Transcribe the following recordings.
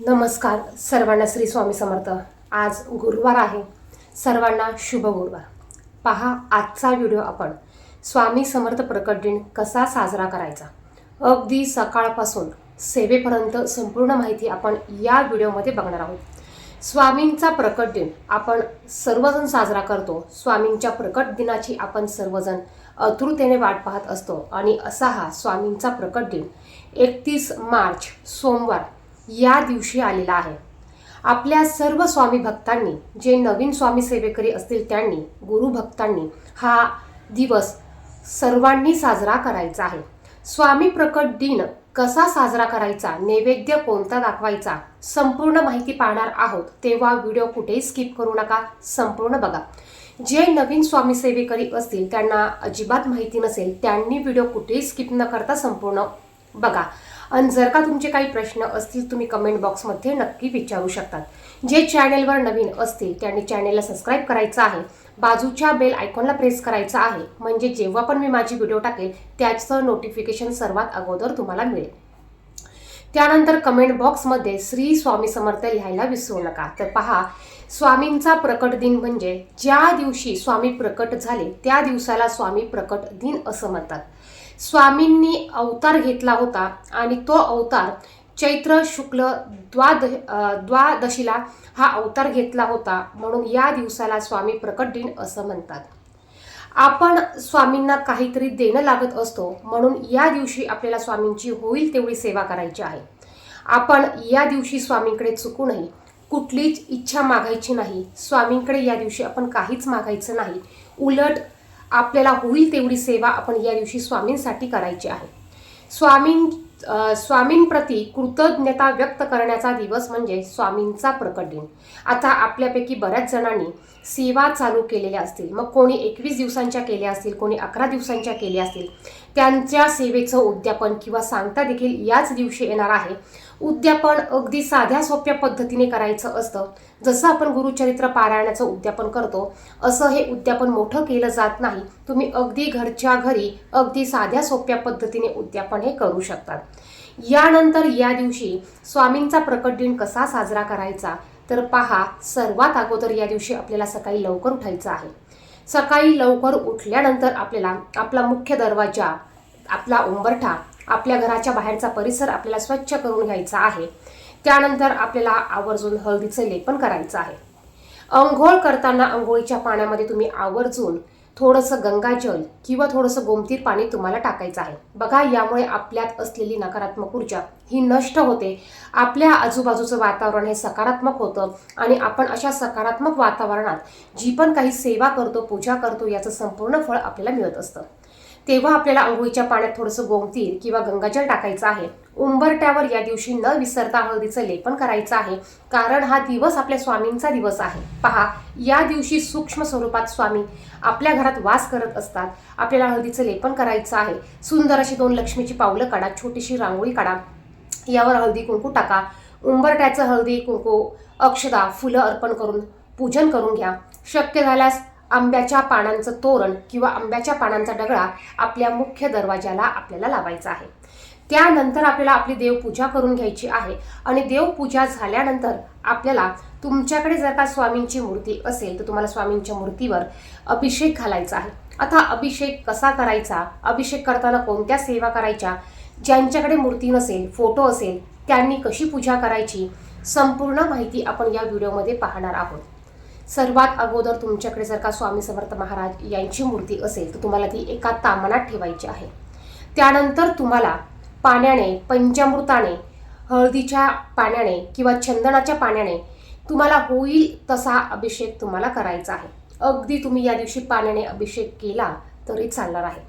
नमस्कार सर्वांना श्री स्वामी समर्थ. आज गुरुवार आहे. सर्वांना शुभ गुरुवार. पहा आजचा व्हिडिओ आपण. स्वामी समर्थ प्रकट दिन कसा साजरा करायचा? अगदी सकाळपासून सेवेपर्यंत संपूर्ण माहिती आपण या व्हिडिओमध्ये बघणार आहोत. स्वामींचा प्रकट दिन आपण सर्वजण साजरा करतो. स्वामींच्या प्रकट दिनाची आपण सर्वजण आतुरतेने वाट पाहत असतो. आणि असा हा स्वामींचा प्रकट दिन एकतीस मार्च सोमवार या दिवशी आलेला आहे. आपल्या सर्व स्वामी भक्तांनी जे नवीन स्वामी सेवेकरी असतील त्यांनी गुरु भक्तांनी हा दिवस सर्वांनी साजरा करायचा आहे. स्वामी प्रकट दिन कसा साजरा करायचा नैवेद्य कोणता दाखवायचा संपूर्ण माहिती पाहणार आहोत तेव्हा व्हिडिओ कुठेही स्किप करू नका संपूर्ण बघा. जे नवीन स्वामी सेवेकरी असतील त्यांना अजिबात माहिती नसेल त्यांनी व्हिडिओ कुठेही स्किप न करता संपूर्ण बघा. आणि जर का तुमचे काही प्रश्न असतील तुम्ही कमेंट बॉक्समध्ये नक्की विचारू शकतात. जे चॅनेलवर नवीन असतील त्यांनी चॅनेलला सबस्क्राईब करायचं आहे बाजूच्या बेल आयकॉनला प्रेस करायचं आहे म्हणजे जेव्हा पण मी माझी व्हिडिओ टाकेल त्याचं नोटिफिकेशन सर्वात अगोदर तुम्हाला मिळेल. त्यानंतर कमेंट बॉक्समध्ये श्री स्वामी समर्थ लिहायला विसरू नका. तर पहा स्वामींचा प्रकट दिन म्हणजे ज्या दिवशी स्वामी प्रकट झाले त्या दिवसाला स्वामी प्रकट दिन असं म्हणतात. स्वामींनी अवतार घेतला होता आणि तो अवतार चैत्र शुक्ल द्वाद द्वादशीला हा अवतार घेतला होता. म्हणून या दिवसाला स्वामी प्रकट दिन असं म्हणतात. आपण स्वामींना काहीतरी देणं लागत असतो. म्हणून या दिवशी आपल्याला स्वामींची होईल तेवढी सेवा करायची आहे. आपण या दिवशी स्वामींकडे चुकूनही कुठलीच इच्छा मागायची नाही. स्वामींकडे या दिवशी आपण काहीच मागायचं नाही. उलट आपल्याला होईल तेवढी सेवा आपण या दिवशी स्वामींसाठी करायची आहे. स्वामीं स्वामींप्रती कृतज्ञता व्यक्त करण्याचा दिवस म्हणजे स्वामींचा प्रकट दिन. आता आपल्यापैकी बऱ्याच जणांनी सेवा चालू केलेल्या असतील मग कोणी एकवीस दिवसांच्या केल्या असतील कोणी अकरा दिवसांच्या केल्या असतील त्यांच्या सेवेचं उद्यापन किंवा सांगता देखील याच दिवशी येणार आहे. उद्यापन अगदी साध्या सोप्या पद्धतीने करायचं असतं. जसं आपण गुरुचरित्र पारायणाचं उद्यापन करतो असं हे उद्यापन मोठं केलं जात नाही. तुम्ही अगदी घरच्या घरी अगदी साध्या सोप्या पद्धतीने उद्यापन हे करू शकतात यानंतर या दिवशी स्वामींचा प्रकट दिन कसा साजरा करायचा तर पहा सर्वात अगोदर या दिवशी आपल्याला सकाळी लवकर उठायचं आहे. सकाळी लवकर उठल्यानंतर आपल्याला आपला मुख्य दरवाजा आपला उंबरठा आपल्या घराच्या बाहेरचा परिसर आपल्याला स्वच्छ करून घ्यायचा आहे. त्यानंतर आपल्याला आवर्जून हळदीचं लेपन करायचं आहे. अंघोळ करताना अंघोळीच्या पाण्यामध्ये तुम्ही आवर्जून थोडंसं गंगाजल किंवा थोडंसं गोमतीर पाणी तुम्हाला टाकायचं आहे. बघा यामुळे आपल्यात असलेली नकारात्मक ऊर्जा ही नष्ट होते. आपल्या आजूबाजूचं वातावरण हे सकारात्मक होतं आणि आपण अशा सकारात्मक वातावरणात जी पण काही सेवा करतो पूजा करतो याचं संपूर्ण फळ आपल्याला मिळत असतं. तेव्हा आपल्याला आंघोळीच्या पाण्यात थोडंसं गोमतीर किंवा गंगाजल टाकायचं आहे. उंबरट्यावर या दिवशी न विसरता हळदीचं लेपन करायचं आहे. कारण हा दिवस आपल्या स्वामींचा दिवस आहे. पहा या दिवशी सूक्ष्म स्वरूपात स्वामी आपल्या घरात वास करत असतात. आपल्याला हळदीचं लेपन करायचं आहे. सुंदर अशी दोन लक्ष्मीची पावलं काढा छोटीशी रांगोळी काढा. यावर हळदी कुंकू टाका. उंबरट्याचं हळदी कुंकू अक्षदा फुलं अर्पण करून पूजन करून घ्या. शक्य झाल्यास आंब्याच्या पानांचं तोरण किंवा आंब्याच्या पानांचा डगळा आपल्या मुख्य दरवाजाला आपल्याला लावायचा आहे. त्यानंतर आपल्याला आपली देवपूजा करून घ्यायची आहे. आणि देवपूजा झाल्यानंतर आपल्याला तुमच्याकडे जर का स्वामींची मूर्ती असेल तर तुम्हाला स्वामींच्या मूर्तीवर अभिषेक घालायचा आहे. आता अभिषेक कसा करायचा? अभिषेक करताना कोणत्या सेवा करायच्या? ज्यांच्याकडे मूर्ती नसेल फोटो असेल त्यांनी कशी पूजा करायची? संपूर्ण माहिती आपण या व्हिडिओमध्ये पाहणार आहोत. सर्वात अगोदर तुमच्याकडे जर का स्वामी समर्थ महाराज यांची मूर्ती असेल तर तुम्हाला ती एका तामणात ठेवायची आहे. त्यानंतर तुम्हाला पाण्याने पंचामृताने हळदीच्या पाण्याने किंवा चंदनाच्या पाण्याने तुम्हाला होईल तसा अभिषेक तुम्हाला करायचा आहे. अगदी तुम्ही या दिवशी पाण्याने अभिषेक केला तरी चालणार आहे.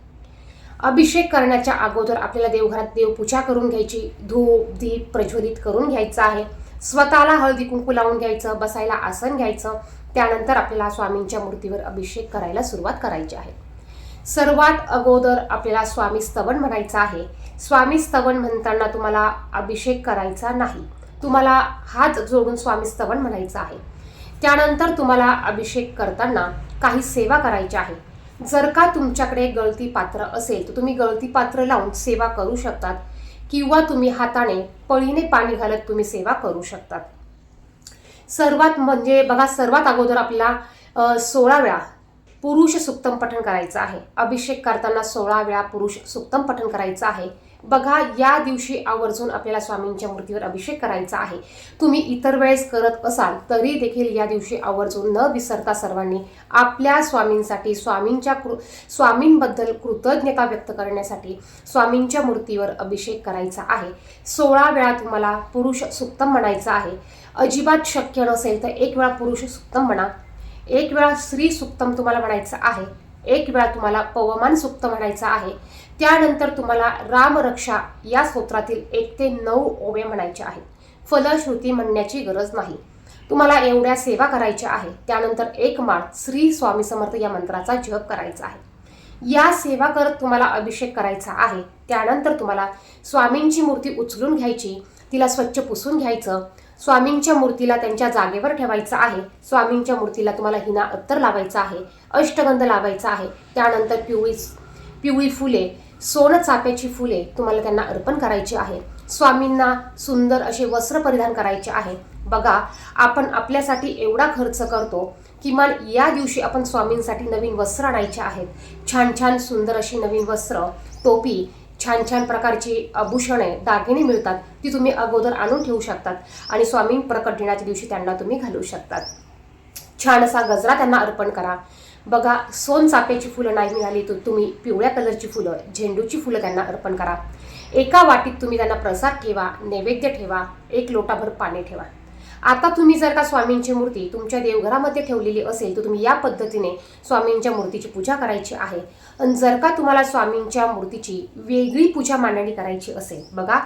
अभिषेक करण्याच्या अगोदर आपल्याला देवघरात देवपूजा करून घ्यायची धूप दीप प्रज्वलित करून घ्यायचा आहे. स्वतःला हळदी कुंकू लावून घ्यायचं बसायला आसन घ्यायचं. त्यानंतर आपल्याला स्वामींच्या मूर्तीवर अभिषेक करायला सुरुवात करायची आहे. सर्वात अगोदर आपल्याला स्वामी स्तवन म्हणायचं आहे. स्वामी स्तवन म्हणताना तुम्हाला अभिषेक करायचा नाही. तुम्हाला हात जोडून स्वामी स्तवन म्हणायचं आहे. त्यानंतर तुम्हाला अभिषेक करताना काही सेवा करायची आहे. जर का तुमच्याकडे गळती पात्र असेल तर तुम्ही गळती पात्र लावून सेवा करू शकतात किंवा तुम्ही हाताने पळीने पाणी घालत तुम्ही सेवा करू शकतात. सर्वात म्हणजे बघा सर्वात अगोदर आपला सोळा वेळा पुरुष सुक्तम पठण करायचं आहे. अभिषेक करताना सोळा वेळा पुरुष सुक्तम पठण करायचं आहे. बघा या दिवशी आवर्जून आपल्याला स्वामींच्या मूर्तीवर अभिषेक करायचा आहे. तुम्ही इतर वेळेस करत असाल तरी देखील या दिवशी आवर्जून न विसरता सर्वांनी आपल्या स्वामींसाठी स्वामींच्या कृ स्वामींबद्दल कृतज्ञता व्यक्त करण्यासाठी स्वामींच्या मूर्तीवर अभिषेक करायचा आहे. सोळा वेळा तुम्हाला पुरुष सुक्तम म्हणायचं आहे. अजिबात शक्य नसेल तर एक वेळा पुरुष सुक्तम म्हणा. एक वेळा श्री सुक्तम तुम्हाला म्हणायचं आहे एक वेळा तुम्हाला पवमान सुक्त म्हणायचं आहे त्यानंतर तुम्हाला रामरक्षा या स्तोत्रातील एक ते नऊ ओवे म्हणायचे आहेत फलश्रुती म्हणण्याची गरज नाही. तुम्हाला एवढ्या सेवा करायच्या आहे त्यानंतर एक माळ श्री स्वामी समर्थ या मंत्राचा जप करायचा आहे. या सेवा करत तुम्हाला अभिषेक करायचा आहे त्यानंतर तुम्हाला स्वामींची मूर्ती उचलून घ्यायची तिला स्वच्छ पुसून घ्यायचं स्वामींच्या मूर्तीला त्यांच्या जागेवर ठेवायचं आहे. स्वामींच्या मूर्तीला तुम्हाला हिना अत्तर लावायचा आहे अष्टगंध लावायचा आहे. त्यानंतर पिवळी पिवळी फुले सोनं चाप्याची फुले तुम्हाला त्यांना अर्पण करायची आहे. स्वामींना सुंदर असे वस्त्र परिधान करायचे आहे. बघा आपण आपल्यासाठी एवढा खर्च करतो किमान या दिवशी आपण स्वामींसाठी नवीन वस्त्र आणायचे आहेत. छान छान सुंदर अशी नवीन वस्त्र टोपी छान छान प्रकारची आभूषणे दागिने मिळतात. ती तुम्ही अगोदर आणून ठेवू शकतात. आणि स्वामी प्रकट दिनाच्या दिवशी त्यांना तुम्ही घालू शकतात. छान असा गजरा त्यांना अर्पण करा. बघा सोन फुलं नाही मिळाली तर तुम्ही पिवळ्या कलरची फुलं झेंडूची फुलं त्यांना अर्पण करा. एका वाटीत तुम्ही त्यांना प्रसाद ठेवा नैवेद्य ठेवा एक लोटाभर पाणी ठेवा. आता तुम्ही जर का स्वामींची मूर्ती तुमच्या देवघरामध्ये ठेवलेली असेल तर तुम्ही या पद्धतीने स्वामींच्या मूर्तीची पूजा करायची आहे. आणि जर का तुम्हाला स्वामींच्या मूर्तीची वेगळी पूजा मांडणी करायची असेल बघा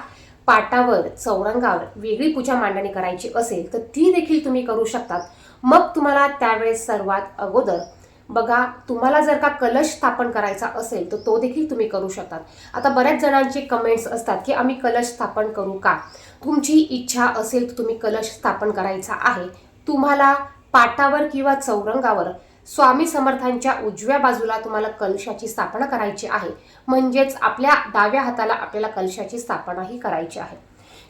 पाटावर चौरंगावर वेगळी पूजा मांडणी करायची असेल तर ती देखील तुम्ही करू शकतात. मग तुम्हाला त्यावेळेस सर्वात अगोदर बघा तुम्हाला जर का कलश स्थापन करायचा असेल तर तो देखील तुम्ही करू शकतात. आता बऱ्याच जणांचे कमेंट्स असतात की आम्ही कलश स्थापन करू का? तुमची इच्छा असेल तर तुम्ही कलश स्थापन करायचा आहे. तुम्हाला पाटावर किंवा चौरंगावर स्वामी समर्थांच्या उजव्या बाजूला तुम्हाला कलशाची स्थापना करायची आहे. म्हणजेच आपल्या डाव्या हाताला आपल्याला कलशाची स्थापनाही करायची आहे.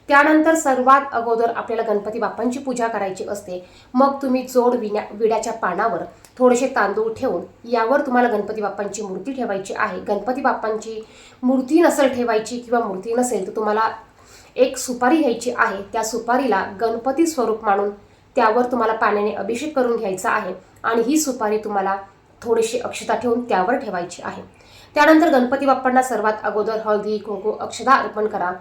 त्यानंतर सर्वात अगोदर आपल्याला गणपती बाप्पांची पूजा करायची असते. मग तुम्ही जोड विण्या विड्याच्या पानावर थोडेसे तांदूळ ठेवून यावर तुम्हाला गणपती बाप्पांची मूर्ती ठेवायची आहे. गणपती बाप्पांची मूर्ती नसेल ठेवायची किंवा मूर्ती नसेल तर तुम्हाला एक सुपारी घ्यायची आहे. त्या सुपारीला गणपती स्वरूप मानून त्यावर तुम्हाला पाण्याने अभिषेक करून घ्यायचा आहे आणि ही सुपारी तुम्हाला थोडीशी अक्षता ठेवून त्यावर ठेवायची आहे. त्यानंतर गणपती बाप्पांना सर्वात अगोदर हळदी कुंकू अक्षता अर्पण करा.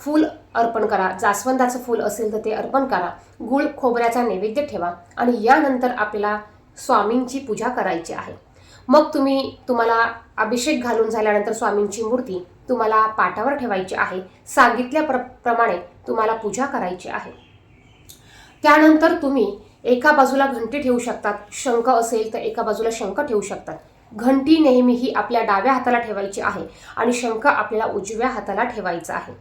फूल अर्पण करा. जास्वंदाचं फूल असेल तर ते अर्पण करा. गुळ खोबऱ्याचा नैवेद्य ठेवा आणि यानंतर आपल्याला स्वामींची पूजा करायची आहे. मग तुम्ही तुम्हाला अभिषेक घालून झाल्यानंतर स्वामींची मूर्ती तुम्हाला पाटावर ठेवायची आहे. सांगितल्या प्र प्रमाणे तुम्हाला पूजा करायची आहे. त्यानंतर तुम्ही एका बाजूला घंटी ठेवू शकतात. शंख असेल तर एका बाजूला शंख ठेवू शकतात. घंटी नेहमी ही आपल्या डाव्या हाताला ठेवायची आहे आणि शंख आपल्याला उजव्या हाताला ठेवायचा आहे.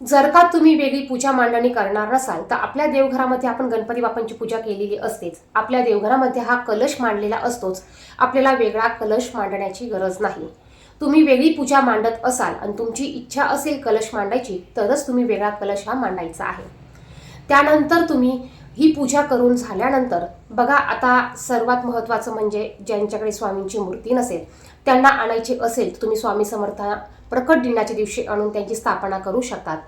जर का तुम्ही वेगळी पूजा मांडणी करणार नसाल तर आपल्या देवघरामध्ये आपण गणपती बाप्पांची पूजा केलेली असतेच. आपल्या देवघरामध्ये हा कलश मांडलेला असतोच. आपल्याला वेगळा कलश मांडण्याची गरज नाही. तुम्ही वेगळी पूजा मांडत असाल आणि तुमची इच्छा असेल कलश मांडायची तरच तुम्ही वेगळा कलश हा मांडायचा आहे. त्यानंतर तुम्ही ही पूजा करून झाल्यानंतर बघा आता सर्वात महत्त्वाचं म्हणजे ज्यांच्याकडे स्वामींची मूर्ती नसेल त्यांना आणायची असेल तुम्ही स्वामी समर्थ प्रकट दिनाच्या दिवशी आणून त्यांची स्थापना करू शकतात.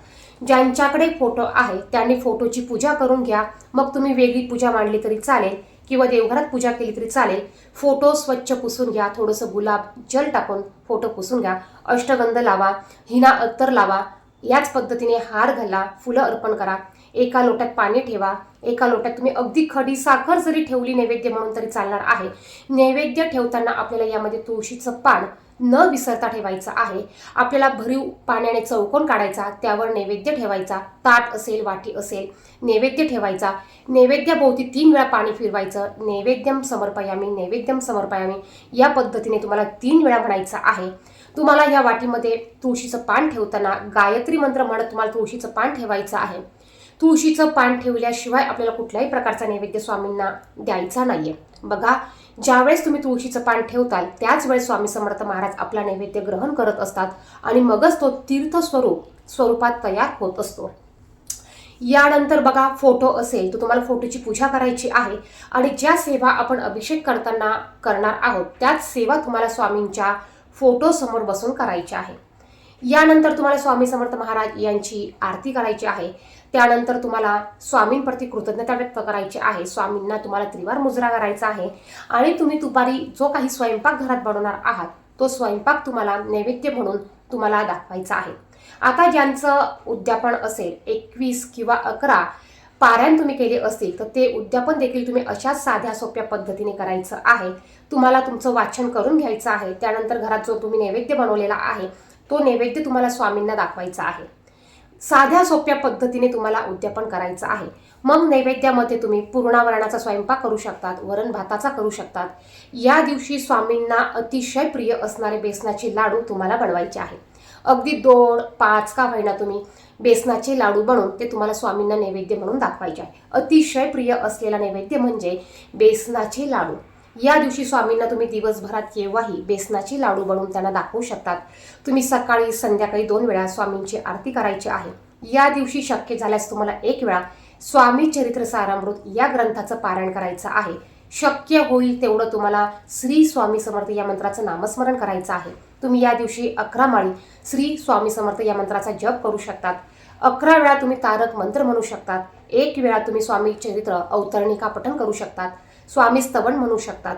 ज्यांच्याकडे फोटो आहे त्यांनी फोटोची पूजा करून घ्या. मग तुम्ही वेगळी पूजा मांडली तरी चालेल किंवा देवघरात पूजा केली तरी चालेल. फोटो स्वच्छ पुसून घ्या थोडंसं गुलाब जल टाकून फोटो पुसून घ्या. अष्टगंध लावा हिना अत्तर लावा. याच पद्धतीने हार घाला फुलं अर्पण करा. एका लोट्यात पाणी ठेवा एका लोट्यात तुम्ही अगदी खडी साखर जरी ठेवली नैवेद्य म्हणून तरी चालणार आहे. नैवेद्य ठेवताना आपल्याला यामध्ये तुळशीचं पान न विसरता ठेवायचं आहे. आपल्याला भरीव पाण्याने चौकोन काढायचा त्यावर नैवेद्य ठेवायचा ताट असेल वाटी असेल नैवेद्य ठेवायचा. नैवेद्याभोवती तीन वेळा पाणी फिरवायचं नैवेद्यम समर्पयामी नैवेद्यम समर्पयामी या पद्धतीने तुम्हाला तीन वेळा म्हणायचं आहे. तुम्हाला या वाटीमध्ये तुळशीचं पान ठेवताना गायत्री मंत्र म्हणत तुम्हाला तुळशीचं पान ठेवायचं आहे. तुळशीचं पान ठेवल्याशिवाय आपल्याला कुठल्याही प्रकारचा नैवेद्य स्वामींना द्यायचा नाहीये. बघा ज्यावेळेस तुम्ही तुळशीचं पान ठेवताल त्याच वेळेस स्वामी समर्थ महाराज आपला नैवेद्य ग्रहण करत असतात आणि मगच तो तीर्थस्वरूप स्वरूपात तयार होत असतो. यानंतर बघा फोटो असेल तर तुम्हाला फोटोची पूजा करायची आहे आणि ज्या सेवा आपण अभिषेक करताना करणार आहोत त्याच सेवा तुम्हाला स्वामींच्या फोटो समोर बसून करायची आहे. यानंतर तुम्हाला स्वामी समर्थ महाराज यांची आरती करायची आहे. त्यानंतर तुम्हाला स्वामींप्रती कृतज्ञता व्यक्त करायची आहे. स्वामींना तुम्हाला त्रिवार मुजरा करायचा आहे. आणि तुम्ही दुपारी जो काही स्वयंपाक घरात बनवणार आहात तो स्वयंपाक तुम्हाला नैवेद्य म्हणून तुम्हाला दाखवायचा आहे. आता ज्यांचं उद्यापन असेल एकवीस किंवा अकरा पारायण तुम्ही केले असतील तर ते उद्यापन देखील तुम्ही अशाच साध्या सोप्या पद्धतीने करायचं आहे. तुम्हाला तुमचं वाचन करून घ्यायचं आहे. त्यानंतर घरात जो तुम्ही नैवेद्य बनवलेला आहे तो नैवेद्य तुम्हाला स्वामींना दाखवायचा आहे. साध्या सोप्या पद्धतीने तुम्हाला उद्यापन करायचं आहे. मग नैवेद्यामध्ये तुम्ही पूर्णावरणाचा स्वयंपाक करू शकतात वरण भाताचा करू शकतात. या दिवशी स्वामींना अतिशय प्रिय असणारे बेसनाचे लाडू तुम्हाला बनवायचे आहे. अगदी दोन पाच का होईना तुम्ही बेसनाचे लाडू बनवून ते तुम्हाला स्वामींना नैवेद्य म्हणून दाखवायचे आहे. अतिशय प्रिय असलेला नैवेद्य म्हणजे बेसनाचे लाडू. या दिवशी स्वामींना तुम्ही दिवसभरात केव्हाही बेसनाची लाडू बनवून त्यांना दाखवू शकतात. तुम्ही सकाळी संध्याकाळी दोन वेळा स्वामींची आरती करायची आहे. या दिवशी शक्य झाल्यास तुम्हाला एक वेळा स्वामी चरित्र सारामृत या ग्रंथाचं पारायण करायचं आहे. शक्य होईल तेवढं तुम्हाला श्री स्वामी समर्थ या मंत्राचं नामस्मरण करायचं आहे. तुम्ही या दिवशी अकरा माळी श्री स्वामी समर्थ या मंत्राचा जप करू शकतात. अकरा वेळा तुम्ही तारक मंत्र म्हणू शकतात. एक वेळा तुम्ही स्वामी चरित्र अवतरणिका पठण करू शकतात. स्वामी स्तवन म्हणू शकतात.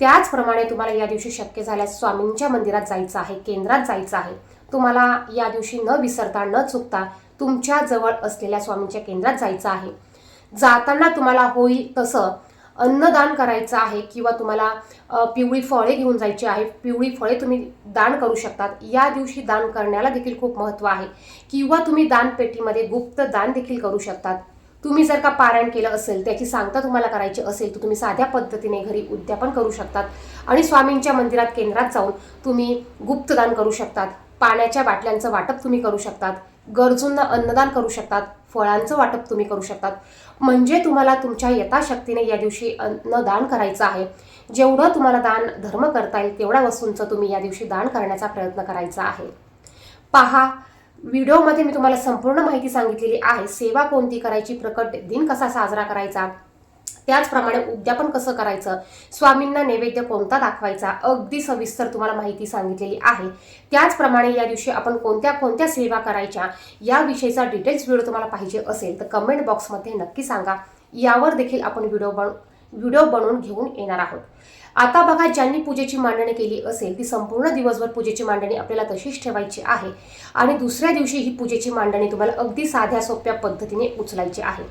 त्याचप्रमाणे तुम्हाला या दिवशी शक्य झाल्यास स्वामींच्या मंदिरात जायचं आहे केंद्रात जायचं आहे. तुम्हाला या दिवशी न विसरता न चुकता तुमच्या जवळ असलेल्या स्वामींच्या केंद्रात जायचं आहे. जाताना तुम्हाला होईल तसं अन्नदान करायचं आहे किंवा तुम्हाला पिवळी फळे घेऊन जायची आहे. पिवळी फळे तुम्ही दान करू शकतात. या दिवशी दान करण्याला देखील खूप महत्त्व आहे. किंवा तुम्ही दानपेटीमध्ये गुप्त दान देखील करू शकतात. तुम्ही जर का पारायण केलं असेल त्याची सांगता तुम्हाला करायची असेल तर तुम्ही साध्या पद्धतीने घरी उद्यापन करू शकतात. आणि स्वामींच्या मंदिरात केंद्रात जाऊन तुम्ही गुप्तदान करू शकतात. पाण्याच्या बाटल्यांचं वाटप तुम्ही करू शकतात. गरजूंना अन्नदान करू शकतात. फळांचं वाटप तुम्ही करू शकतात. म्हणजे तुम्हाला तुमच्या यथाशक्तीने या दिवशी अन्न दान करायचं आहे. जेवढं तुम्हाला दान धर्म करता येईल तेवढ्या वस्तूंचं तुम्ही या दिवशी दान करण्याचा प्रयत्न करायचा आहे. पहा व्हिडिओमध्ये मी तुम्हाला संपूर्ण माहिती सांगितलेली आहे. सेवा कोणती करायची? प्रकट दिन कसा साजरा करायचा? त्याचप्रमाणे उद्यापन कसं करायचं? स्वामींना नैवेद्य कोणता दाखवायचा? अगदी सविस्तर तुम्हाला माहिती सांगितलेली आहे. त्याचप्रमाणे या दिवशी आपण कोणत्या कोणत्या सेवा करायच्या? याविषयीचा डिटेल्स व्हिडिओ तुम्हाला पाहिजे असेल तर कमेंट बॉक्समध्ये नक्की सांगा. यावर देखील आपण व्हिडिओ बन व्हिडिओ बनवून घेऊन येणार आहोत. आता बघा ज्यांनी पूजेची मांडणी केली असेल ती संपूर्ण दिवसभर पूजेची मांडणी आपल्याला तशीच ठेवायची आहे. आणि दुसऱ्या दिवशी ही पूजेची मांडणी तुम्हाला अगदी साध्या सोप्या पद्धतीने उचलायची आहे.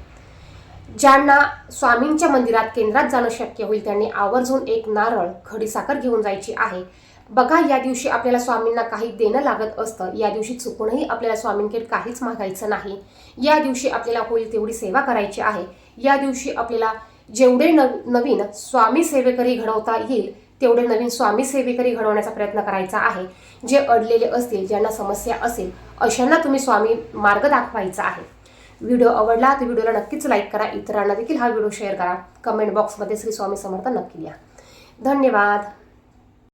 ज्यांना स्वामींच्या मंदिरात केंद्रात जाणं शक्य होईल त्यांनी आवर्जून एक नारळ खडीसाखर घेऊन जायची आहे. बघा या दिवशी आपल्याला स्वामींना काही देणं लागत असतं या दिवशी चुकूनही आपल्याला स्वामींकडे काहीच मागायचं नाही. या दिवशी आपल्याला होईल तेवढी सेवा करायची आहे. या दिवशी आपल्याला जेवढे नव नवीन स्वामी सेवेकरी घडवता येईल तेवढे नवीन स्वामी सेवेकरी घडवण्याचा प्रयत्न करायचा आहे. जे अडलेले असतील ज्यांना समस्या असेल अशांना तुम्ही स्वामी मार्ग दाखवायचा आहे. व्हिडिओ आवडला तर व्हिडिओला नक्कीच लाईक करा. इतरांना देखील हा व्हिडिओ शेअर करा. कमेंट बॉक्समध्ये श्री स्वामी समर्थ नक्की लिहा. धन्यवाद.